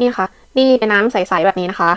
นี่ค่ะ นี่เป็นน้ำใสๆแบบนี้นะคะ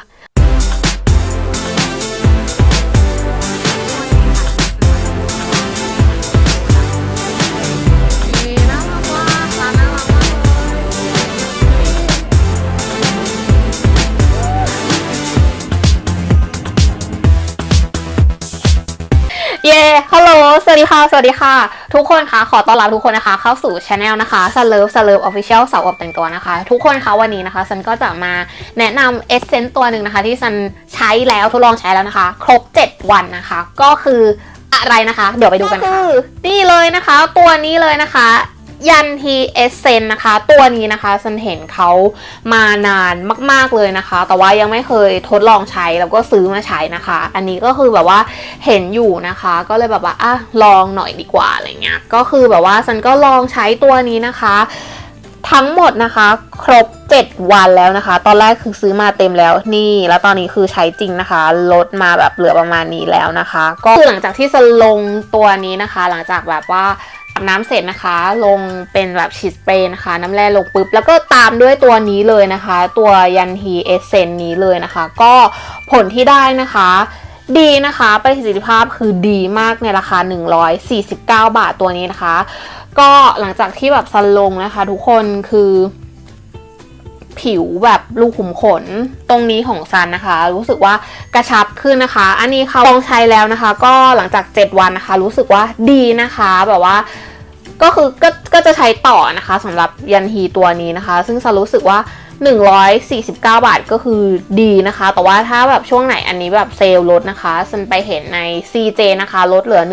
เย้ ฮัลโหล สวัสดีค่ะ สวัสดีค่ะ ทุกคนคะขอต้อนรับทุกคนนะคะ เข้าสู่ช anel นะคะสเลิฟสเลิฟออฟฟิเชียลสาวอบแต่งตัวนะคะ ทุกคนคะวันนี้นะคะซันก็จะมาแนะนำเอเซนต์ตัวหนึ่งนะคะ ที่ซันใช้แล้วทดลองใช้แล้วนะคะ ครบ 7 วันนะคะ ก็คืออะไรนะคะ เดี๋ยวไปดูกันค่ะนี่เลยนะคะ ตัวนี้เลยนะคะ ยันทีเอเซนนะคะ ตัวนี้นะคะซันเห็นเขามานานมาก ๆเลยนะคะ แต่ว่ายังไม่เคยทดลองใช้แล้วก็ซื้อมาใช้นะคะ อันนี้ก็คือแบบว่าเห็นอยู่นะคะ ก็เลยแบบว่าอะลองหน่อยดีกว่าอะไรเงี้ยก็คือแบบว่าซันก็ลองใช้ตัวนี้นะคะทั้งหมดนะคะ ครบ 7 วันแล้วนะคะ ตอนแรกคือซื้อมาเต็มแล้วนี่ แล้วตอนนี้คือใช้จริงนะคะ ลดมาแบบเหลือประมาณนี้แล้วนะคะ ก็คือหลังจากที่จะลงตัวนี้นะคะ หลังจากแบบว่า บน้ำเสร็จนะคะ ลงเป็นแบบฉีดสเปรย์นะคะ น้ำแร่ลงปุ๊บ แล้วก็ตามด้วยตัวนี้เลยนะคะ ตัวยันฮีเอเซนนี้เลยนะคะ ก็ผลที่ได้นะคะดีนะคะประสิทธิภาพคือดีมากในราคา 149 บาทตัวนี้นะคะ ก็หลังจากที่แบบซันลงนะคะ ทุกคนคือผิวแบบรูขุมขนตรงนี้ของซันนะคะ รู้สึกว่ากระชับขึ้นนะคะ อันนี้เขาลองใช้แล้วนะคะ ก็หลังจาก 7 วันนะคะ รู้สึกว่าดีนะคะแบบว่า ก็คือก็ก็จะใช้ต่อนะคะสำหรับยันฮีตัวนี้นะคะ ซึ่งซันรู้สึกว่า 149 บาทก็คือดีนะคะ แต่ว่าถ้าแบบช่วงไหนอันนี้แบบเซลล์ลดนะคะซันไปเห็นใน CJ นะคะลดเหลือ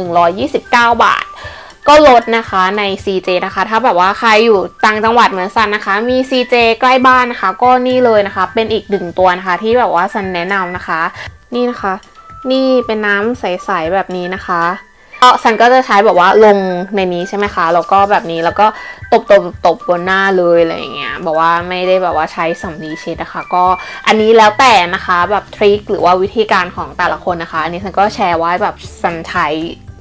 129 บาท ก็ลดนะคะใน CJ นะคะ ถ้าแบบว่าใครอยู่ต่างจังหวัดเหมือนซันนะคะ มี CJ ใกล้บ้านนะคะ ก็นี่เลยนะคะ เป็นอีกหนึ่งตัวนะคะ ที่แบบว่าซันแนะนำนะคะ นี่นะคะ นี่เป็นน้ำใสๆแบบนี้นะคะ ก็ซันก็จะใช้แบบว่าลงในนี้ใช่ไหมคะ แล้วก็แบบนี้แล้วก็ตบตบตบบนหน้าเลยอะไรอย่างเงี้ยบอกว่าไม่ได้แบบว่าใช้สำลีเช็ดนะคะ ก็อันนี้แล้วแต่นะคะแบบทริคหรือว่าวิธีการของแต่ละคนนะคะ อันนี้ซันก็แชร์ไว้แบบซันใช้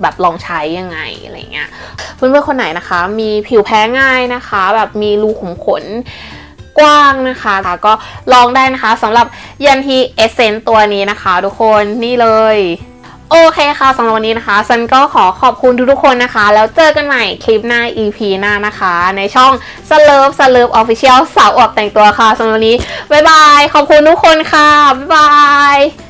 แบบลองใช้ยังไงอะไรเงี้ยเพื่อนๆคนไหนนะคะ มีผิวแพ้ง่ายนะคะ แบบมีรูขุมขนกว้างนะคะก็ลองได้นะคะสำหรับยันทีเอเซนตัวนี้นะคะ ทุกคนนี่เลย โอเคค่ะสำหรับวันนี้นะคะซันก็ขอขอบคุณทุกๆคนนะคะ แล้วเจอกันใหม่คลิปหน้า EP หน้านะคะ ในช่อง s l o v e s l o v e Official สาวอวบแต่งตัวค่ะสำหรับวันนี้ บ๊ายบาย ขอบคุณทุกคนค่ะ บ๊ายบาย